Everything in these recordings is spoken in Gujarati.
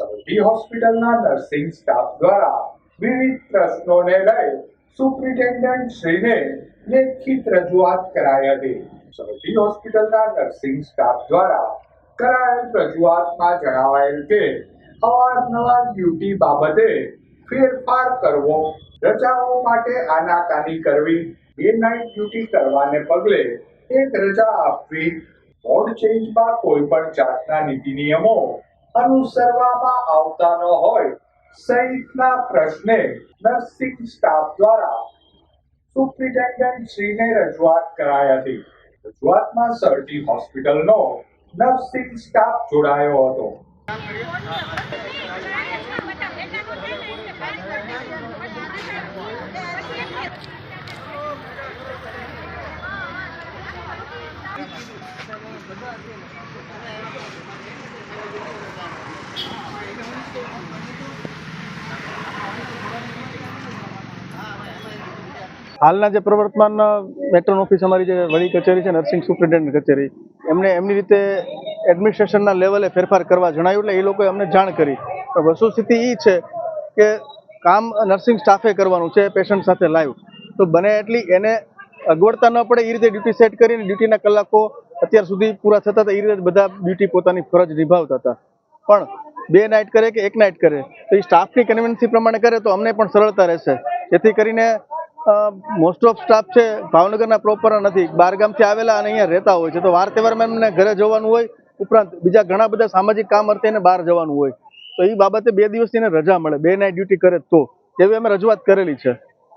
સમિતિ હોસ્પિટલના નર્સિંગ સ્ટાફ દ્વારા વિવિધ પ્રશ્નોને લઈ સુપ્રિન્ટેન્ડન્ટ શ્રીને લેખિત રજૂઆત કરાઈ હતી. સૌથી હોસ્પિટલના નર્સિંગ સ્ટાફ દ્વારા કરાયેલ રજૂઆતમાં જણાવાયેલ કે, અવારનવાર ડ્યુટી બાબતે ફેરફાર કરવો, રજાઓ માટે આનાકાની કરવી ડે નાઇટ ડ્યુટી કરવાને પગલે એક રજા આપવી, બોર્ડ ચેન્જમાં કોઈ પણ જાતના નીતિ નિયમો અનુસરવામાં આવતા ન હોય. સહિતના પ્રશ્ને નર્સિંગ સ્ટાફ દ્વારા સુપ્રિન્ટેન્ડન્ટ શ્રીને રજૂઆત કરાઈ હતી. રજૂઆતમાં સરટી હોસ્પિટલનો નર્સિંગ સ્ટાફ જોડાયો હતો. હાલના જે પ્રવર્તમાન મેટ્રોન ઓફિસ અમારી જે વડી કચેરી છે નર્સિંગ સુપ્રિન્ટેન્ડન્ટ કચેરી, એમને એમની રીતે એડમિનિસ્ટ્રેશનના લેવલે ફેરફાર કરવા જણાવ્યું એટલે એ લોકોએ અમને જાણ કરી. તો વસ્તુસ્થિતિ એ છે કે કામ નર્સિંગ સ્ટાફે કરવાનું છે પેશન્ટ સાથે લાઈવ તો બને એટલી એને અગવડતા ન પડે એ રીતે ડ્યુટી સેટ કરીને ડ્યુટીના કલાકો અત્યાર સુધી પૂરા થતા હતા એ રીતે બધા ડ્યુટી પોતાની ફરજ નિભાવતા હતા. પણ બે નાઇટ કરે કે એક નાઇટ કરે? તો એ સ્ટાફની કન્વિન્સી પ્રમાણે કરે તો અમને પણ સરળતા રહેશે. જેથી કરીને મોસ્ટ ઓફ સ્ટાફ છે, ભાવનગરના પ્રોપર નથી. બહારગામથી આવેલા અને અહીંયા રહેતા હોય છે. તો વાર તહેવારમાં એમને ઘરે જવાનું હોય, ઉપરાંત બીજા ઘણા બધા સામાજિક કામ અર્થે એને બહાર જવાનું હોય. તો એ બાબતે બે દિવસની એને રજા મળે. બે નાઇટ ડ્યુટી કરે તો. એવી અમે રજૂઆત કરેલી છે.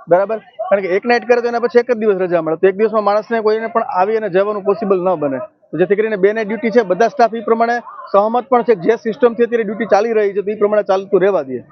બરાબર? કારણ કે એક નાઇટ કરે તો એના પછી એક જ દિવસ રજા મળે. તો એક દિવસમાં માણસને કોઈને પણ આવી અને જવાનું પોસિબલ ન બને. જેથી કરીને બે નાઇટ ડ્યુટી છે, બધા સ્ટાફ એ પ્રમાણે સહમત પણ છે જે સિસ્ટમથી અત્યારે ડ્યુટી ચાલી રહી છે, તો એ પ્રમાણે ચાલતું રહેવા દઈએ